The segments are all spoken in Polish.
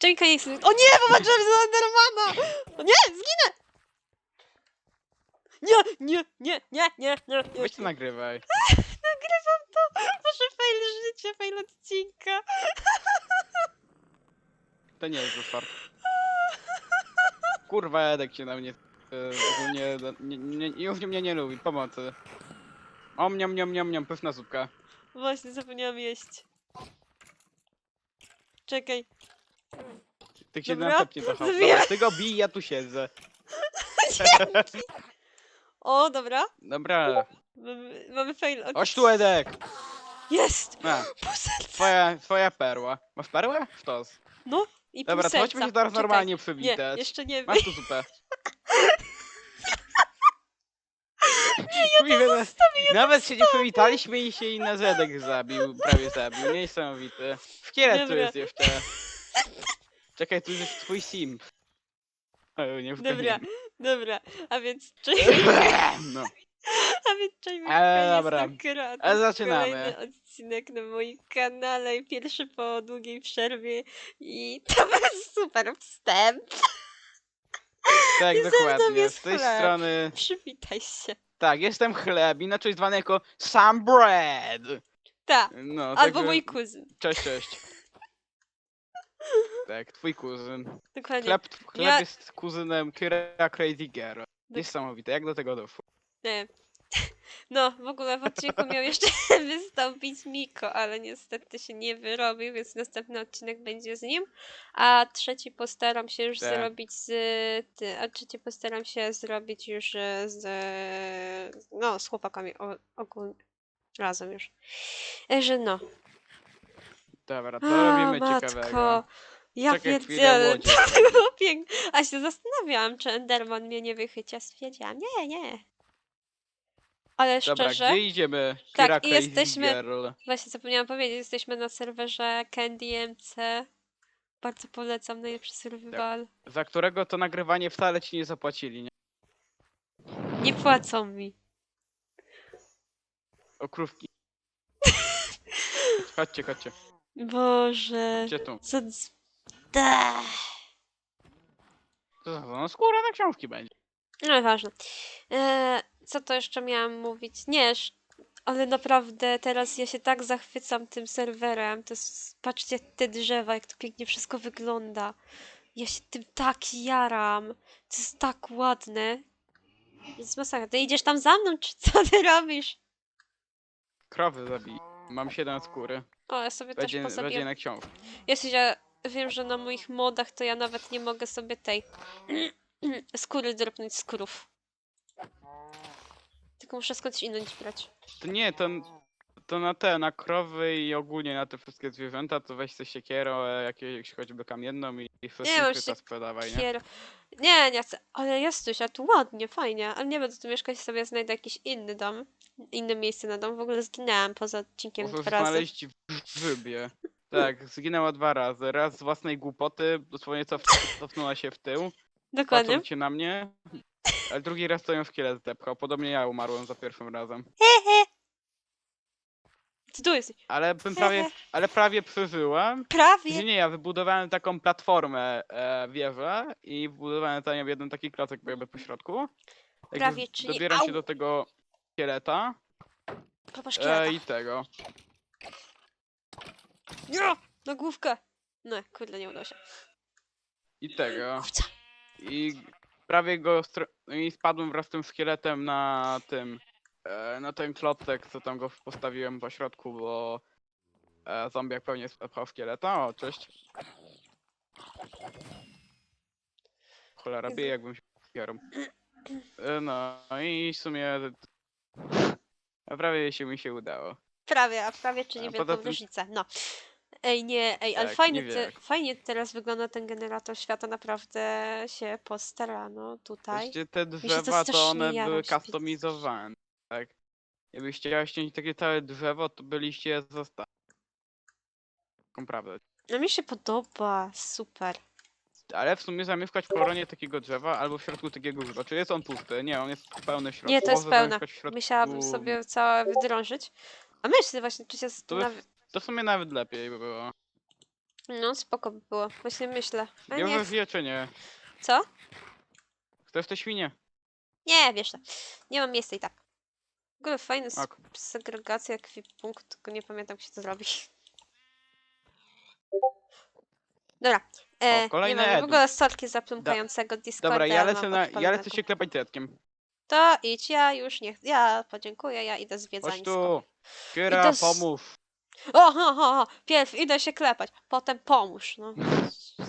Czekaj, nie chcę... O nie, popatrzyłem za Endermana! O nie, zginę! Nie, nie, nie, nie, nie, nie, nie. Weź to nagrywaj. Nagrywam to! Proszę, fail życia, fail odcinka. To nie jest fart. Kurwa, Edek się na mnie e, ogólnie nie, nie, nie, mnie nie lubi. Pomocy. Om niam niam niam niam, pyszna zupka. Właśnie, zapomniałam jeść. Czekaj. Ty się Dobra, następnie zachował. zabijam. Dobra, ty go bij, ja tu siedzę. O, dobra. Dobra, Mamy, mamy fail. chodź tu Edek. Jest! A, Pół serca! twoja, twoja perła. Masz perłę? Sztos. No, i Dobra, to chodźmy się teraz Czekaj. normalnie Nie, przywitać. jeszcze nie. Masz tu zupę. ja to Nawet się nie przywitaliśmy i się inny Zedek zabił, prawie zabił. Niesamowity. Szkielet tu Dobra. jest jeszcze. Czekaj, tu jest twój sim. O, nie Dobra, dobra. A więc czy... No. A więc cześć, jest dobra. Ale zaczynamy. Kolejny odcinek na moim kanale, pierwszy po długiej przerwie i to był super wstęp. Tak, I ze mną dokładnie. jest Z tej chleb. strony. Przywitaj się. Tak, jestem chleb, inaczej zwany jako Sam Bread. Tak, No, albo także- mój kuzyn. Cześć, cześć. Tak, twój kuzyn. Dokładnie. Chleb, chleb Ja- jest kuzynem Kira Crazy Girl. Niesamowite, jak do tego doszło? Nie. No, w ogóle w odcinku miał jeszcze wystąpić Miko, ale niestety się nie wyrobił, więc następny odcinek będzie z nim. A trzeci postaram się już Tak. zrobić z. A trzeci postaram się zrobić już e, z. No, z chłopakami o- ogólnie. Razem już. Że no. Dobra, to A, robimy matko. ciekawego. Ja Czekaj chwilę, pierdzielę, łodzie. to było piękne. A się zastanawiałam, czy Enderman mnie nie wychycia. Stwierdziłam, nie, nie. Ale Dobra, szczerze. gdzie idziemy? Tak, i Crazy jesteśmy- Girl. Właśnie zapomniałam powiedzieć, jesteśmy na serwerze Candy MC. Bardzo polecam, najlepszy survival. Za którego to nagrywanie wcale ci nie zapłacili, nie? Nie płacą mi. Okrówki. Chodźcie, chodźcie. Boże. Gdzie tu? Co... z- Da. To za no, skóra na książki będzie. No ważne. E, co to jeszcze miałam mówić? Nie, ale naprawdę teraz ja się tak zachwycam tym serwerem. To jest, patrzcie te drzewa, jak to pięknie wszystko wygląda. Ja się tym tak jaram. To jest tak ładne. Jest masakra. Ty idziesz tam za mną, czy co ty robisz? Krowy zabij. Mam 7 skóry. O, ja sobie Będzie, też będzie pozabiję. na książkę. Ja wiem, że na moich modach to ja nawet nie mogę sobie tej skóry dropnąć z krów. Tylko muszę skądś inąć brać. To nie, to, to na te, na krowy i ogólnie na te wszystkie zwierzęta, to weź sobie siekierą, e, jakieś choćby kamienną i, i mam wszystkie siek- sprzedawaj, nie? Kier... Nie, nie chcę. Ale jest coś, a tu ładnie, fajnie. Ale nie będę tu mieszkać, sobie znajdę jakiś inny dom. Inne miejsce na dom. W ogóle zginęłam poza odcinkiem Możesz dwa razy. znaleźć w grzybie. Tak, zginęła dwa razy. Raz z własnej głupoty, dosłownie cof cofnęła się w tył, Dokładnie. patrząc się na mnie. Ale drugi raz to ją szkielet zdepchał. Podobnie ja umarłem za pierwszym razem. Ty tu jesteś. Ale bym prawie, ale prawie przeżyłem. Nie, Prawie. nie, ja wybudowałem taką platformę e, wieżę i wybudowałem tam jeden taki klocek jakby po środku. Prawie, czyli- Dobieram się do tego szkieleta Popatrz, e, i tego. Nie! Na główkę. No, kurde, nie udało się. I tego. I prawie go str- i spadłem wraz z tym szkieletem na tym. E, na ten klocek, co tam go postawiłem po środku, bo e, zombiak pewnie spał szkieleta. O, cześć. Cholera, bije jakbym się kierą. E, no i w sumie a prawie się mi się udało. Prawie, a prawie czy A niewielką poza tym- różnicę. No. Ej, nie, ej, ale Tak, fajnie, te, fajnie teraz wygląda ten generator świata, naprawdę się postarano tutaj. Właściwie te to drzewa to strasznie one były customizowane, tak? Jakbyście chciała ściąć takie całe drzewo, to byliście je zostali. Taką prawdę. No mi się podoba, super. Ale w sumie zamieszkać w koronie takiego drzewa albo w środku takiego drzewa. Czy jest on pusty? Nie, on jest pełny w środku. Nie, to jest pełne. w środku- Musiałabym sobie całe wydrążyć. A myślę właśnie, czy się To zastanawiam. To w sumie nawet lepiej by było. No, spoko by było. Właśnie myślę. A nie, że wie czy nie. co? Chcesz te świnie? Nie, wiesz, co. nie mam miejsca i tak. W ogóle fajny Ok. segregacja ekwipunkt, tylko nie pamiętam, jak się to zrobi. Dobra. E, kolejny nie wiem, w edu. ogóle sorki za plumkającego Discorda. Dobra, ja mam lecę, na, ja odpalonego. lecę się klepać tetkiem. To idź, ja już nie... Ja podziękuję, ja idę Chodź zwiedzańsko. tu. Kiera, Idę s- pomóż. O, ho, ho, ho. Pierw idę się klepać, potem pomóż, no.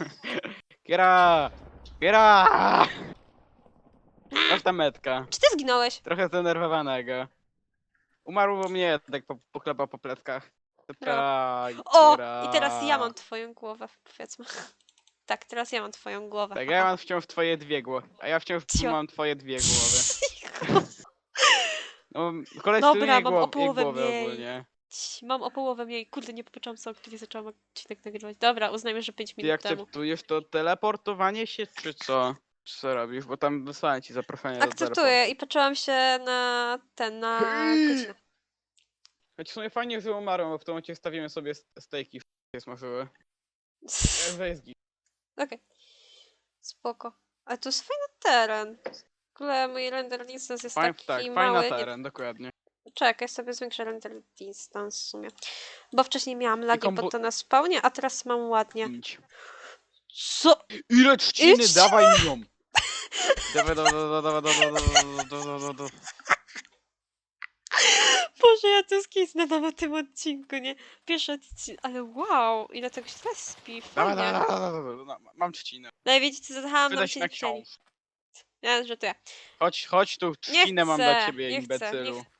Kiera! Kiera! Masz ta metka. Czy ty zginąłeś? Trochę zdenerwowanego. Umarł mnie, tak po, poklepał po pleckach. Aj, O! Kiera. I teraz ja mam twoją głowę, powiedzmy. Tak, teraz ja mam twoją głowę. Tak, ja mam wciąż twoje dwie głowy. A ja wciąż Cio. mam twoje dwie głowy. No, koleś Dobra, mam głow, o połowę mniej. ogólnie. Mam o połowę mniej. Kurde, nie popatrzyłam co, kiedy zaczęłam odcinek nagrywać. Dobra, uznajmy, że 5 Ty minut temu. akceptujesz to teleportowanie się, czy co? Czy co robisz? Bo tam wysłałem ci zaproszenie do Akceptuję i patrzyłam się na ten, na godzinę. Choć w sumie fajnie, że umarłem, bo w tym momencie stawimy sobie stejki w. Że jest git. Okej. Spoko. Ale to jest fajny teren. W ogóle mój render distance jest Fajn, taki tak, fajny mały. Nie... teren, dokładnie. Czekaj, sobie zwiększę render distance w sumie. Bo wcześniej miałam lagi, bo to na spawnie, a teraz mam ładnie. Idź. Co? Ile trzciny? Idź. Dawaj mi ją! Dawaj, dawaj, dawaj, dawaj, dawaj, dawaj, dawaj, dawaj, dawaj. Boże, ja to skisnę na tym odcinku, nie? Pierwszy odcinek, ale wow, ile tego się respi, Dawaj, fajnie. dawaj, dawaj, dawaj, dawaj. No, Mam trzcinę. No i wiecie, co Wyda się się na książ. Ja żartuję. Chodź, chodź tu, trzcinę mam dla ciebie, nie chcę, nie imbecylu. chcę.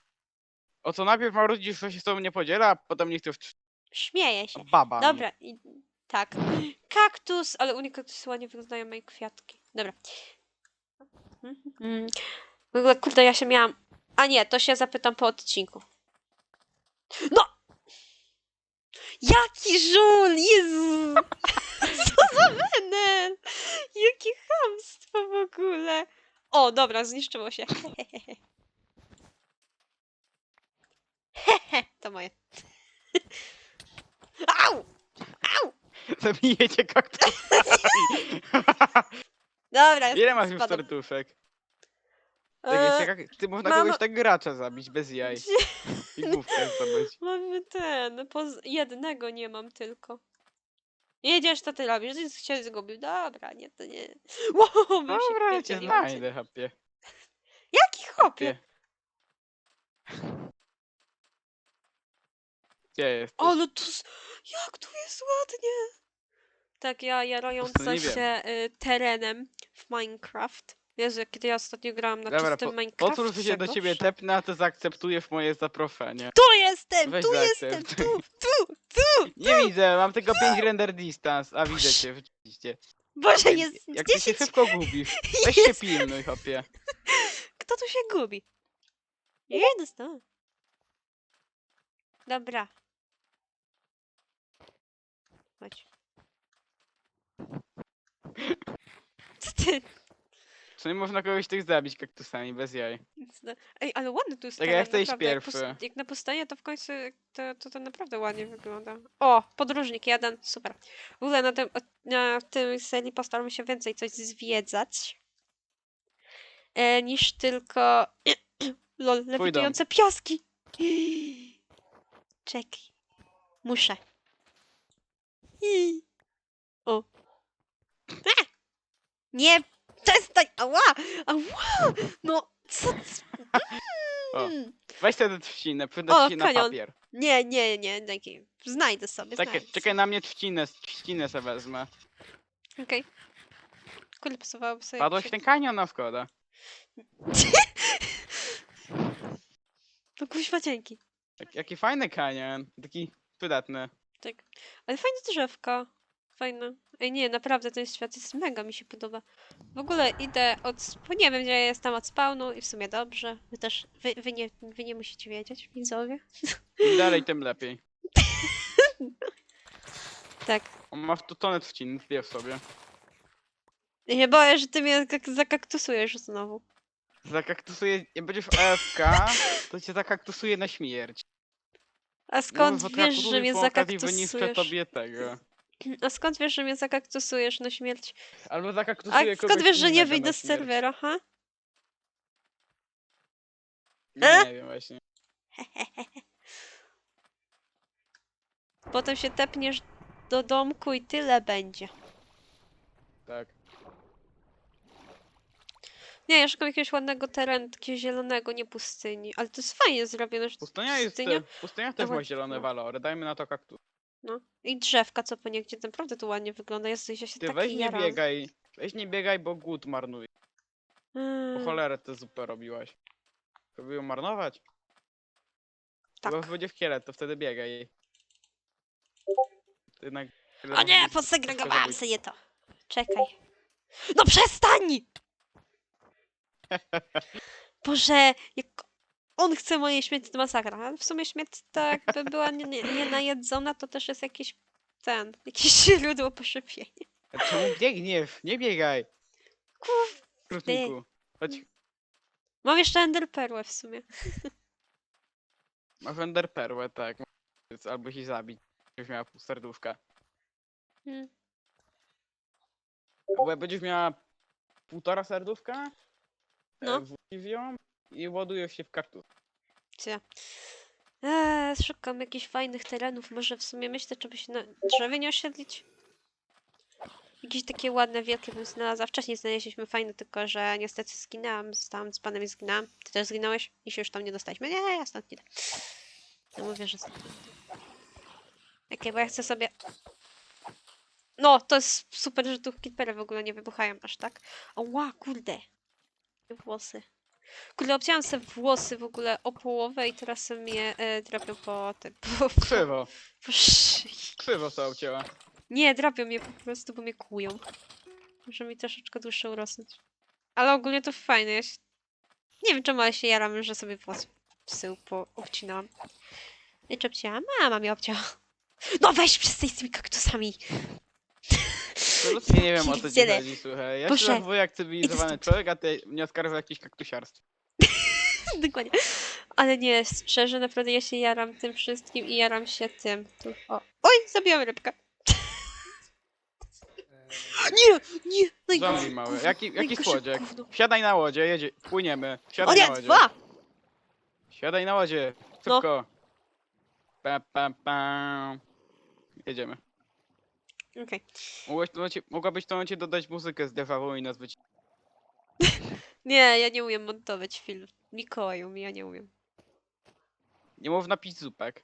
O co najpierw marudzisz, że się z tobą nie podziela, a potem nie chcesz trz- Śmieję się. Baba. Dobra, i... tak. Kaktus, ale u nich kaktusy ładnie wyglądają moje kwiatki. Dobra. Mhm. W ogóle, kurde, ja się miałam... A nie, to się zapytam po odcinku. No! Jaki żul! Jezu! Co za menel! Jakie chamstwo w ogóle! O, dobra, zniszczyło się. Hehe, to moje. Au! Au! Zabijecie kaktusami. Dobra, Ile masz już spadam. serduszek? Tak, Eee, jak, ty można mamo- kogoś tak gracza zabić bez jaj. I główkę zdobyć. Mamy ten, poz... jednego nie mam tylko. Jedziesz, to ty robisz, ty się zgubił. Dobra, nie, to nie. Wow, bym się Dobra, cię wpierdzieliła. znajdę, hapie. Jaki chłopie? Hapie. Gdzie jesteś? Ale tu, s- jak tu jest ładnie. Tak, ja nie wiem. się y, terenem w Minecraft. Jezu, kiedy ja ostatnio grałam na Dobra, czystym po, Minecraft. pozwól, że się do ciebie tepnę, a ty zaakceptujesz moje zaproszenie. Tu jestem, Weź tu zaakceptuj. jestem, tu, tu, tu. Nie widzę, mam tylko 5 render distance, a widzę cię rzeczywiście. Boże, jest Jak ty się 10. szybko gubisz, weź się Jest. pilnuj, hopie. Kto tu się gubi? Nie, dostałem. Dobra. Chodź. Co ty? Czy nie można kogoś tych zabić kaktusami, bez jaj? Ej, ale ładny tu jest Tak, teren, ja chcę iść naprawdę. Jak, pierwszy. pos- jak na pustynię, to w końcu to, to, to naprawdę ładnie wygląda. O, podróżnik jeden, super. W ogóle na tym, od- na tym serii postaram się więcej coś zwiedzać. E, niż tylko lol, lewitujące piaski. Czekaj. Muszę. O. A! Nie, przestań! Ała! Ała! No, co? O. Mm. Weź sobie tę trzcinę, przyda ci na kanion. papier. Nie, nie, nie, taki. Znajdę sobie. Czekaj, znajdę czekaj na mnie trzcinę, trzcinę se wezmę. sobie. Okej. Kurde, pasowałoby sobie. Padłeś w ten kanion, no szkoda. No kuźwa, dzięki. Jak, jaki fajny kanion, taki przydatny. Tak. Ale fajne drzewka. Fajne. Ej, nie, naprawdę ten świat jest mega, mi się podoba. W ogóle idę od... Bo nie wiem, gdzie ja jestem od spawnu i w sumie dobrze. Wy też, wy, wy, nie, wy nie musicie wiedzieć, widzowie. Im dalej, tym lepiej. Tak. On ma tu tonę trzcin, zbierz sobie. Ja się boję, że ty mnie kak- zakaktusujesz znowu. Zakaktusuje, jak będziesz AFK, to cię zakaktusuje na śmierć. A skąd bo wiesz, że mnie zakaktusujesz? tobie tego. A skąd wiesz, że mnie zakaktusujesz na śmierć? Albo A zakaktusuję skąd kogoś wiesz, że nie innego wyjdę na z śmierć. serwera, ha? Nie, nie wiem właśnie. Potem się tepniesz do domku i tyle będzie. Tak. Nie, ja szukam jakiegoś ładnego terenu, takiego zielonego, nie pustyni. Ale to jest fajnie zrobione, że Pustynia jest... pustynia. Pustynia też ma Dawaj, zielone no. walory. Dajmy na to kaktus. No. I drzewka, co po niegdzie, naprawdę to ładnie wygląda. Jezu, ja się Ty tak weź nie jaram. biegaj. Weź nie biegaj, bo głód marnuje. Po Mm, cholerę ty zupę robiłaś. Żeby ją marnować? tak. Bo będzie w kiele, to wtedy biegaj. Ty jednak... tyle O nie, posegregowałam sobie to. Czekaj. No przestań! Boże, jak on chce mojej śmierci, to masakra. Ale w sumie śmierć to jakby była nie, nie, to też jest jakiś ten, jakieś źródło poszypienia. A Czemu biegniesz? Nie biegaj! Kuf, Krutniku. Chodź, Mam jeszcze enderperłę w sumie. masz Ender Perłę, tak. Albo się zabić, będziesz miała pół serduszka. Hmm. Będziesz miała półtora serduszka, No. no. I ładujesz się w kaktus. Cie. Eee, szukam jakichś fajnych terenów. Może w sumie myślę, czy by się na drzewie nie osiedlić? Jakieś takie ładne, wielkie bym znalazła. Wcześniej znaleźliśmy fajne, tylko że niestety zginęłam. Zostałam z panem i zginęłam. Ty też zginąłeś i się już tam nie dostaliśmy. Nie, ja stąd nie idę. No mówię, że stąd. Jakie, bo ja chcę sobie... No, to jest super, że tu kitpery w ogóle nie wybuchają aż tak. Ła, kurde. Włosy. Kurde, obcięłam sobie włosy w ogóle o połowę i teraz sobie mnie e, drapią po tym, po, po, Krzywo, po szyi. krzywo sobie obcięła. Nie, drapią mnie po prostu, bo mnie kłują. Muszę mi troszeczkę dłuższe urosnąć. Ale ogólnie to fajne. Ja się... Nie wiem czemu, ale się jaram, że sobie włosy psył po obcinałam. I czy obcięłam? Mama mnie obcięła. No weź przestań z tymi kaktusami! Absolutnie nie wiem o co ci chodzi, słuchaj. Ja Boże, się zachowuję jak cywilizowany człowiek, a ty mnie oskarżasz o jakieś kaktusiarstwo. Dokładnie. Ale nie, szczerze, naprawdę ja się jaram tym wszystkim i jaram się tym. Tu. O. Oj, zabiłam rybkę. Nie, nie, no i Zombie mały. Jaki, jaki najgorsze słodziek? gówno. Na łodzie, jedzie, płyniemy. O Siadaj na nie, łodzie. dwa! Siadaj na łodzie, No. szybko. Pam, pam, pam. Jedziemy. Okej. Mogłaś, to mogłabyś tym momencie dodać muzykę z Deja Vu i nazwać. Nie, ja nie umiem montować film. Mikołaj umie, ja nie umiem. Nie mów napić zupek.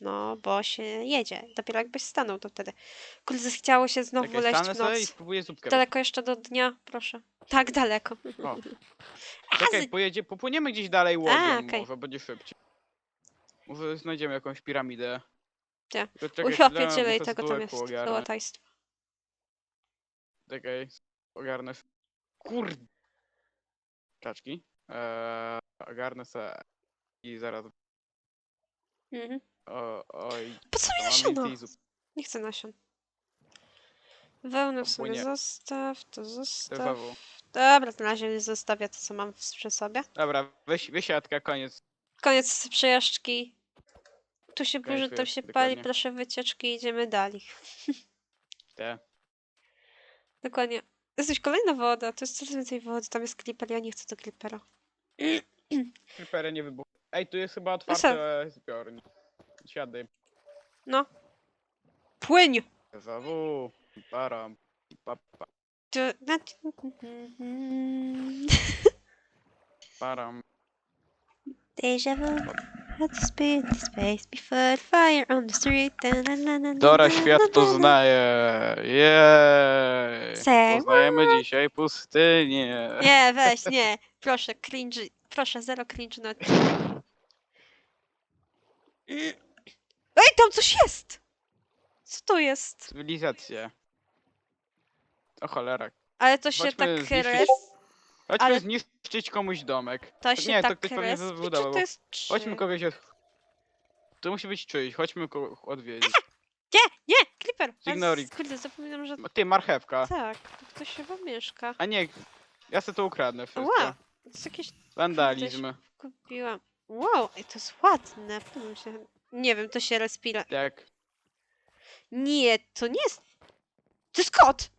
No, bo się jedzie. Dopiero jakbyś stanął, to wtedy. Kurde, chciało się znowu Czekaj, leść stanę w sobie i noc. spróbuję zupkę. Daleko jeszcze do dnia, proszę. Tak, daleko. O. A, Czekaj, z- pojedzie, popłyniemy gdzieś dalej łodzią, okej. może będzie szybciej. Może znajdziemy jakąś piramidę. Gdzie? Tylko czekaj Uch, ja chwilę, pierdzielę i muszę tego tam jest. poogarnąć. Hałatajstwo. Czekaj, ogarnę. s- Kur... Kaczki. Eee, ogarnę se i zaraz. Mhm. O, oj, Po co mi to nasiona? Nie chcę nasion. Wełnę w sumie zostaw, to zostaw. Vu. Dobra, na razie zostawię to, co mam w- przy sobie. Dobra, wyś, wysiadka, koniec. Koniec przejażdżki. Tu się burzy, tam się przejażdżki, pali, dokładnie. proszę wycieczki, idziemy dalej. Te. Dokładnie. Jest coś kolejna woda, to jest coraz więcej wody, tam jest kliper, ja nie chcę do klipera. Creepery nie wybuchły. Ej, tu jest chyba co? otwarty zbiornik. Siadaj. No. Płyń! Vu. Param. Pa, pa, To... na- param. Deja vu. Had to spit the space before the fire on the street. Da, na, na, na, na, Dora na, świat na, na. Jej. Say Poznajemy dzisiaj pustynię. Nie, weź, nie. Proszę, cringe. Proszę, zero cringe na odcinku. Ej, tam coś jest! Co to jest? Cywilizację. O cholera. Ale to się Chodźmy tak zniszczyć- res... Chodźmy Ale- zniszczyć komuś domek. To się nie, to tak ktoś pewnie respi, czy wybudował. to jest Chodźmy czy? kogoś od... To musi być czyjś, chodźmy kogo odwiedzić. Nie, nie, Clipper! Ale Ignorik. Kurde, zapominam, że... Ty, marchewka. Tak, tu ktoś chyba mieszka. A nie, ja sobie to ukradnę wszystko. Ła, to jest jakieś... Vandalizm. Kupiłam. Wow, ej, to jest ładne. Się. Nie wiem, to się respira. Tak. Nie, to nie jest... To jest kot!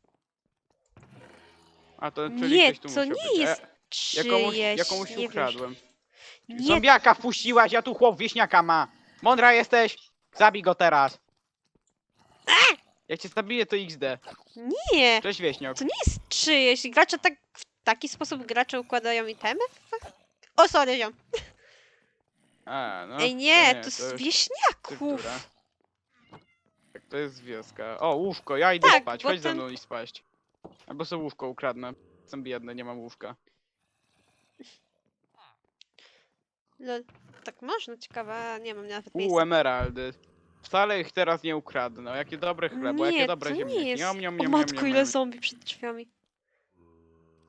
A to czyli Nie, ktoś tu to musiał nie być. jest E, jakąś, czyjeś, jakąś nie wiem. ukradłem. Nie, Zombiaka wpuściłaś, a tu chłop wieśniaka ma. Mądra jesteś? Zabij go teraz. Jak cię zabiję, to XD. nie, Cześć wieśniak. to nie jest czyjeś. Gracze tak, w taki sposób gracze układają itemy? O, sorry, ziom. A, no, Ej, nie, to, już z wieśniaków. Tak, to jest wioska. O, łóżko, ja idę Tak, spać. bo Chodź ze ten- mną i spaść. Albo sobie łóżko ukradnę. Jestem biedny, nie mam łóżka. Lol. Tak można, ciekawe, nie mam nawet U, miejsca. emeraldy. Wcale ich teraz nie ukradnę. Jakie dobre chlebo, nie, jakie dobre to nie ziemniaki. jest. Niam, niam, o niam, matko, niam, ile niam. zombie przed drzwiami.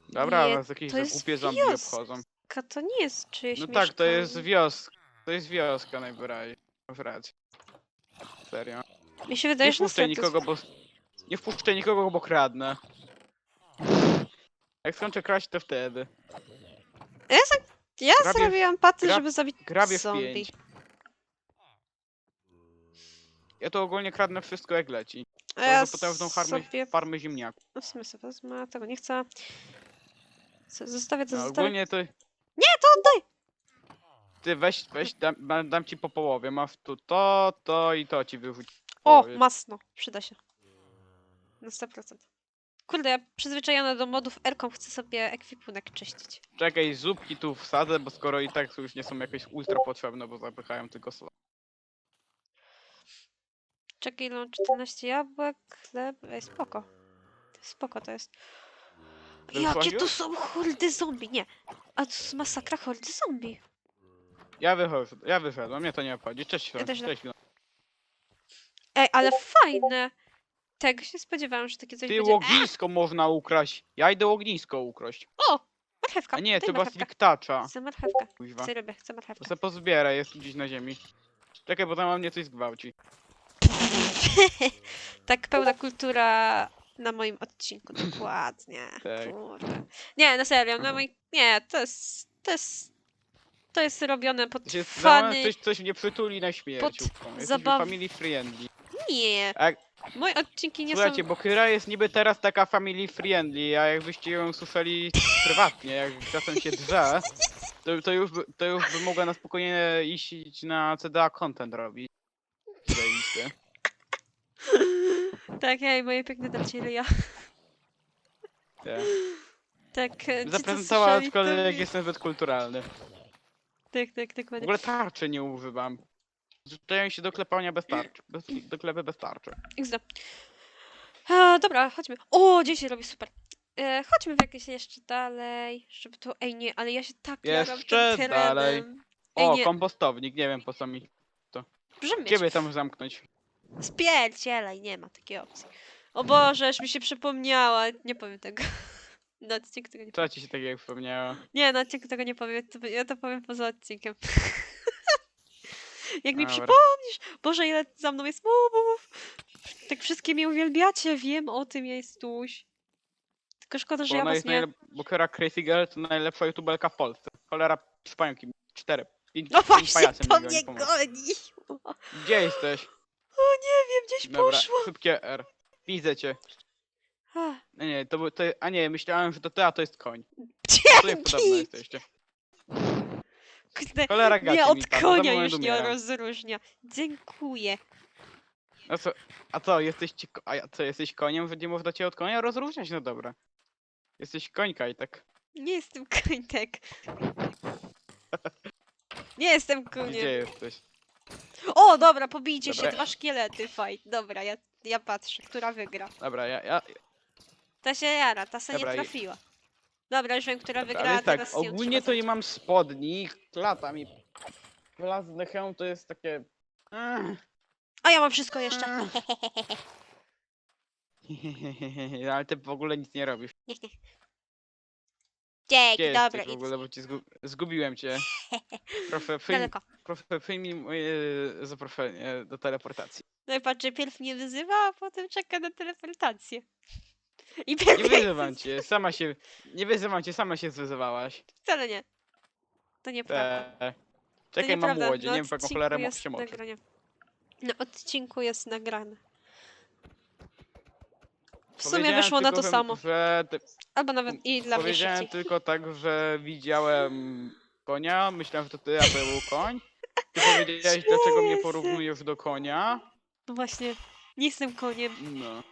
Dobra, Nie, nas jakieś to jest głupie zombie wioska. obchodzą. Ka, to nie jest czyjeś No tak, to jest wioska. To jest wioska najwyraźniej. Masz rację. Serio. Mi się Nie wydaje, że wpuszczaj niestety- nikogo, bo... Nie wpuszczaj nikogo, bo kradnę. Jak skończę kraść, to wtedy. Ja, za- ja Grabie- zrobiłam paty, żeby zabić Grabię w zombie. pięć. Ja to ogólnie kradnę wszystko jak leci. A ja potem w tą farmę, sobie... farmę ziemniaków. No w sumie sobie wezmę, tego nie chcę. Co, Zostawię to, No, zostawię. ogólnie to... Nie, to oddaj! Ty weź, weź, dam, dam- dam ci po połowie. Masz tu to, to i to ci wyrzuć. O, masno, przyda się. Na 100%. Kurde, ja przyzwyczajona do modów Elką chcę sobie ekwipunek czyścić. Czekaj, zupki tu wsadzę, bo skoro i tak już nie są jakieś ultra potrzebne, bo zapychają tylko słabo. Czekaj, mam 14 jabłek, chleb. Ej, spoko. Spoko to jest. Jakie to są hordy zombie? Nie. A to jest masakra hordy zombie. Ja wychodzę, ja wyszedłem, mnie to nie obchodzi. Cześć, Śląsk, też nie. cześć. Śląsk. Ej, ale fajne. Tego się spodziewałam, że takie coś Ty będzie. ognisko można ukraść. Ja idę ognisko ukraść. O! Marchewka. A nie, daj trzeba z marchewkę. liktacza. Chcę marchewkę. Kuźwa. Chcę ryby, chcę To marchewkę. se pozbieraj, jest gdzieś na ziemi. Czekaj, bo tam mam mnie coś zgwałci. tak pełna kultura na moim odcinku, dokładnie. Tak. Kurde. Nie, na serio, na moim... Nie, to jest... To jest... To jest robione pod To się fany... coś, coś mnie przytuli na śmierć. pod Jesteśmy family friendly. Nie. A jak, Moje odcinki nie słuchajcie, są... bo Kyra jest niby teraz taka family friendly, a jakbyście ją słyszeli prywatnie, jak czasem się drze, to, to, już, by, to już by mogła na spokojnie iść na CDA content robić. Zajebisty. Tak, ja i moje piękne darcielia. Tak. Tak, ci, co Zaprezentowała słyszeli, to wie- jestem zbyt kulturalny. Tak, tak, W dokładnie. ogóle tarczy nie używam. Zwyczają się do klepania bez tarczy. Bez, do klepy bez tarczy. XD. A, dobra, chodźmy. O, dzień się robi super. E, chodźmy w jakieś jeszcze dalej, żeby to... Ej, nie, ale ja się tak jaram Jeszcze tym dalej. Ej, O, nie, kompostownik, nie wiem po co mi. brzmieć. Ciebie tam zamknąć. Spierdzielaj, nie ma takiej opcji. O Boże, aż mi się przypomniała. Nie powiem tego. Na odcinku tego nie powiem. Co ci się takiego? Nie, na odcinku tego nie powiem. to- Ja to powiem poza odcinkiem. Jak mi Dobra. przypomnisz, Boże, ile za mną jest mobów. Tak wszystkie mnie uwielbiacie, wiem o tym, Jestuś. Tylko szkoda, że Bo ja ona was jest nie... najlep... Bo Kara Crazy Girl to najlepsza youtuberka w Polsce. Cholera, pająki. Cztery. Pięć, No właśnie, to mnie goni. Gdzie jesteś? O nie wiem, gdzieś Dobra, poszło. szybkie R. Widzę cię. Ach, Nie, nie, to, był- to... A nie, myślałem, że to ty, a to jest koń. Podobno Dzięki! jesteście. Kurde, Cholera Nie gacie od mi padła, za konia moment już nie umieram. rozróżnia. Dziękuję. A co, a co, jesteś ci, ko- a ja- co, jesteś koniem, nie można cię od konia rozróżniać? No dobra. Jesteś końka i tak. Nie jestem końtek. Nie jestem Gdzie koniem. jesteś? O, dobra, pobijcie się, Dobra. dwa szkielety, fight. Dobra, ja, ja patrzę, która wygra. Dobra, ja, ja, Ta się jara, ta se nie Dobra, i- trafiła. Dobra, już wiem, która Dobra, wygra, ale tak, teraz ogólnie to nie mam spodni, klata mi. Żelazny hełm to jest takie... Ech, A ja mam wszystko jeszcze. Ale ty w ogóle nic nie robisz. Dzięki, Gdzie dobra, jesteś w idź. ogóle, bo cię zgu... zgubiłem cię. Przyjm... Daleko. Proszę, przyjmij moje zaproszenie do teleportacji. No i patrz, że pierw nie wyzywa, a potem czeka na teleportację. I Nie wyzywam cię, sama się... Nie wyzywam cię, sama się zwyzywałaś. Wcale nie. To nieprawda. Te... To Czekaj, mam nieprawda, łodzie, na nie wiem, w jaką odcinku cholerę mo- jest się moczy. nagranie. Na odcinku jest nagrane. W sumie Powiedziałem wyszło na tylko, to że- samo. Że ty, Albo nawet i dla mnie powiedziałem szybciej. tylko tak, że widziałem konia, myślałem, że to ty, a to był koń. Ty powiedziałeś, dlaczego mnie porównujesz do konia. No właśnie, nie jestem koniem. No.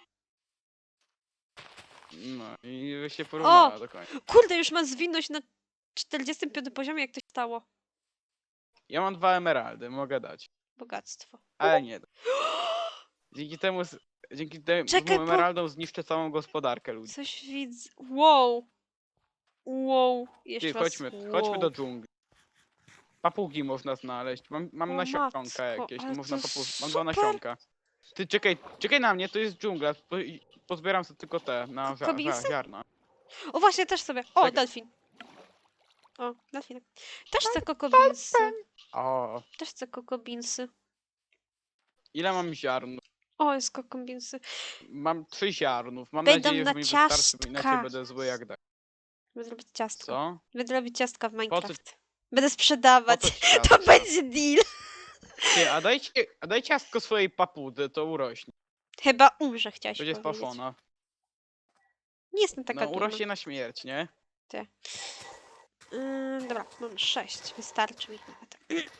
No i się porównała do konia. Kurde, już mam zwinność na 45 poziomie, jak to się stało. Ja mam dwa emeraldy, mogę dać. Bogactwo. Ale nie. Dzięki temu, z- dzięki temu Czekaj, emeraldom zniszczę całą gospodarkę ludzi. Coś widzę. Wow. Wow. Jeszcze Ty, raz. chodźmy, wow. chodźmy do dżungli. Papugi można znaleźć. Mam, mam O nasionka matko, jakieś, ale można to papu... Mam super. dwa nasionka. Ty czekaj, czekaj na mnie, to jest dżungla. Po, i- pozbieram sobie tylko te na ża- Kobinsy? ża- ziarna. O właśnie, też sobie. O, Tak. delfin. O, delfinek. Też chcę kokobinsy. O, Też chcę kokobinsy. ile mam ziarn? O, jest kokobinsy. Mam trzy ziarnów. Mam nadzieję, na że mi wystarczy, bo ciastka. inaczej będę zły jak daj. Będę robić ciastko. Co? Będę robić ciastka w Minecraft. Będę sprzedawać. Co ci To ciastka? będzie deal. Ty, a dajcie, a daj ciastko swojej papudy, to urośnie. Chyba umrze, chciałaś Będzie powiedzieć. spaszona. Nie jestem taka No urośnie na śmierć, nie? Yy, dobra, mam sześć, wystarczy mi nawet.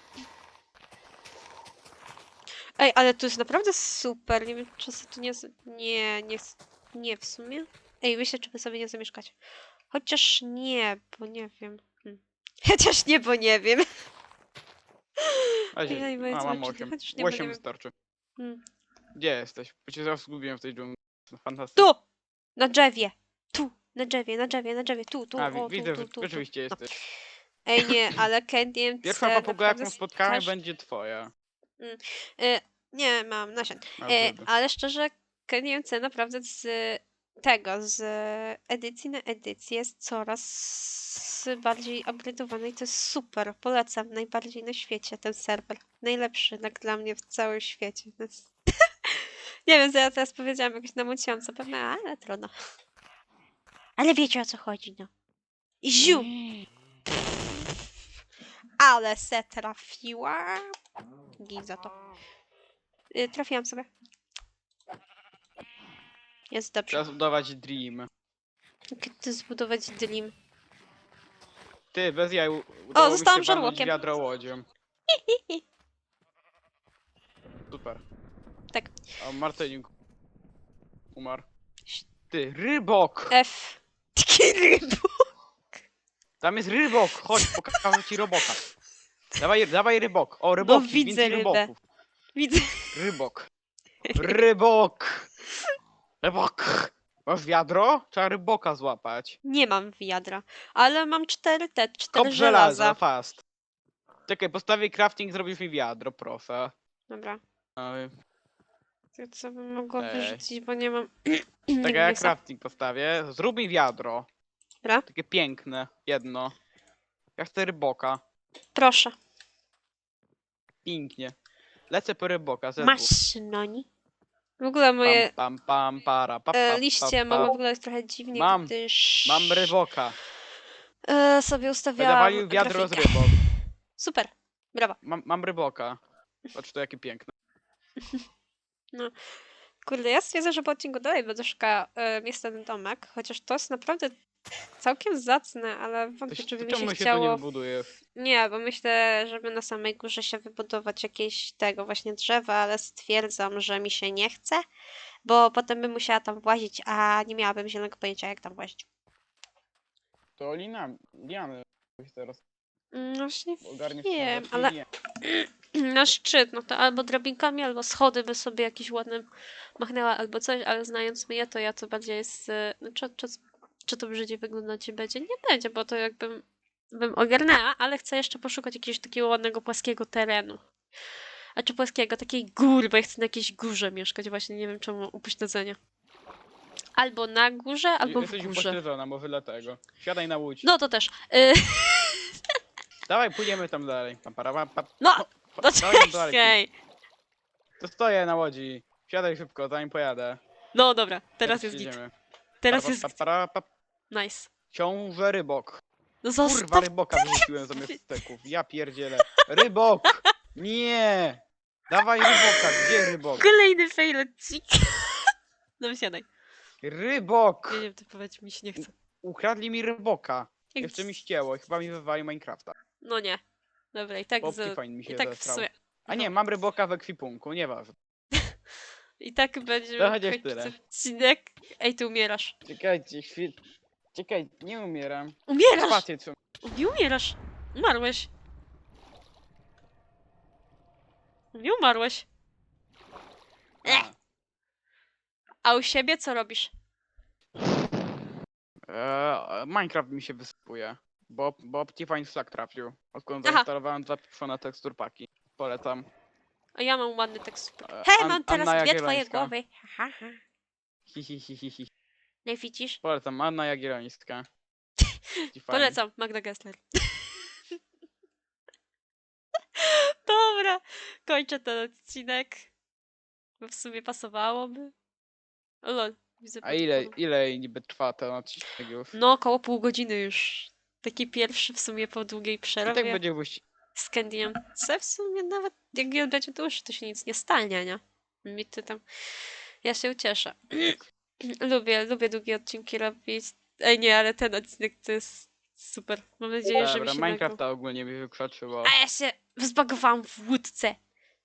Ej, ale to jest naprawdę super. Nie wiem, czy sobie tu nie. z- Nie, nie, s- nie w sumie. Ej, myślę, czy by sobie nie zamieszkać. Chociaż nie, bo nie wiem. Hmm. Chociaż nie, bo nie wiem. A, Ej, moje a mam zobaczycie, 8. chociaż nie, bo nie 8 wiem. wystarczy. Hmm. Gdzie jesteś? Bo cię zaraz zgubiłem w tej dżungli. Fantastycznie. Tu! Na drzewie! Tu! Na drzewie, na drzewie, na drzewie, tu, tu, A, o, wi- tu, widzę, tu, że tu, tu. rzeczywiście No. jesteś. Ej, nie, ale Candy Pierwsza papuga, naprawdę jaką spotkamy, będzie twoja. E, nie, mam nasion. E, ale szczerze, KNMC naprawdę z tego, z edycji na edycję jest coraz bardziej upgrade'owany i to jest super. Polecam najbardziej na świecie ten serwer. Najlepszy tak dla mnie w całym świecie. To jest... nie wiem, co ja teraz powiedziałam, jakoś namuciłam co pewne, ale trudno. Ale wiecie o co chodzi, no. I ziu! Ale se trafiła. Gin za to. Y, trafiłam sobie. Jest dobrze. Trzeba zbudować dream. Ty zbudować dream? Ty, bez jaj, u- udało mi zostałam się walnąć żarłokiem. wiadro łodzią. Super. Tak. A Martyniuk umarł. Ty, rybok! F. Taki rybu. Tam jest rybok! Chodź, pokażę ci roboka. Dawaj, dawaj rybok. O, ryboki, No, widzę rybę. ryboków. Widzę. Rybok. Rybok! Rybok! Masz wiadro? Trzeba ryboka złapać. Nie mam wiadra, ale mam cztery te, cztery Kop żelaza, żelaza. fast. Czekaj, postawię crafting, zrobisz mi wiadro, proszę. Dobra. Oj, To co bym mogła Ej. wyrzucić, bo nie mam. Tak ja Nigdy crafting postawię. Zrób mi wiadro. Dobra. Takie piękne, jedno. Ja chcę ryboka. Proszę. Pięknie. Lecę po ryboka, ze Masz noni. W ogóle moje Pam, pam, pam, para, pa, pa, e, pa, liście pa. mogą wyglądać trochę dziwnie, Mam. gdyż Mam ryboka. e, sobie ustawiałam walił wiadro z grafikę. rybą. Super. Brawo. Mam, mam ryboka. Patrz to jakie piękne. Kurde, ja stwierdzę, że po odcinku dalej będę szukała e, miejsca na domek, chociaż to jest naprawdę całkiem zacne, ale wątpię, czy by mi się się to chciało... nie buduje? Nie, bo myślę, żeby na samej górze się wybudować jakieś tego właśnie drzewa, ale stwierdzam, że mi się nie chce, bo potem bym musiała tam włazić, a nie miałabym zielonego pojęcia, jak tam włazić. To lina, liany teraz Mm, No właśnie wiem, ale nie. na szczyt, no to albo drabinkami, albo schody by sobie jakieś ładne machnęła, albo coś, ale znając mnie, to ja to bardziej jest, no, czy, czy, czy to brzydnie wyglądać będzie? Nie będzie, bo to jakbym bym ogarnęła, ale chcę jeszcze poszukać jakiegoś takiego ładnego płaskiego terenu. A czy płaskiego, takiej góry, bo ja chcę na jakiejś górze mieszkać, właśnie nie wiem czemu upośledzenia. Albo na górze, albo w Jesteś górze. upośledzona, może dlatego. Siadaj na łódź. No to też. Y, Dawaj, pójdziemy tam dalej. Pam, para, pam, pam. no, Tam dalej. czekaj. To stoję na łodzi. Siadaj szybko, zanim pojadę. No dobra, teraz jest git. jedziemy. Teraz Pa, jest pa, para, pa, nice. Ciąże rybok. No Kurwa, zostaw ryboka wyrzuciłem zamiast steków. Ja pierdzielę. Rybok! Nie! Dawaj ryboka, gdzie rybok? kolejny fail odcinek. No wysiadaj. Rybok! Nie wiem, to powiedzieć mi się nie chce. Ukradli mi ryboka. Jak Jeszcze mi ścięło i chyba mi wywali Minecrafta. No nie. Dobra, i tak. Optifine mi i się tak w sumie... A no. nie, mam ryboka w ekwipunku, nieważne. I tak będzie To chociaż tyle. odcinek. Ej, ty umierasz. Czekajcie, chwil... Czekaj, nie umieram. Umierasz! Spację. Nie umierasz! Umarłeś. Nie umarłeś. Ech. A u siebie co robisz? Eee, Minecraft mi się wysypuje. Bo, bo Optifine Slack trafił. Odkąd Aha. zainstalowałem dwa pieprzone tekstur paki. Polecam. A ja mam ładny tekst. E, Hej, An- mam teraz Anna dwie twoje Jagiellońska. głowy. Ha, ha. Hi, hi, hi, hi, hi. Nie widzisz? Polecam, Anna Jagiellońska. Optifine. Polecam, Magda Gessler. Dobra, kończę ten odcinek. Bo w sumie pasowałoby. O lol, widzę A ile, ile niby trwa ten odcinek już? No, około pół godziny już. Taki pierwszy w sumie po długiej I przerwie. tak będzie wyścig. z Candy'em. Co w sumie nawet jak on będzie dłuższy, to się nic nie stanie, nie? Mi to tam... Ja się ucieszę. lubię, lubię długie odcinki robić. Ej, nie, ale ten odcinek to jest super. Mam nadzieję, że mi Dobra, się nagrał. Minecrafta ogólnie mi wykrzaczyło. A ja się zbagowałam w łódce.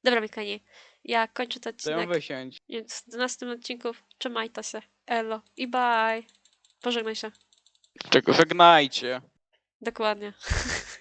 Dobra, Mikanie. Ja kończę ten To ją odcinek. wysiąść. Więc do następnych odcinków trzymajcie się. Elo i bye. Pożegnaj się. Czego żegnajcie. Dokładnie.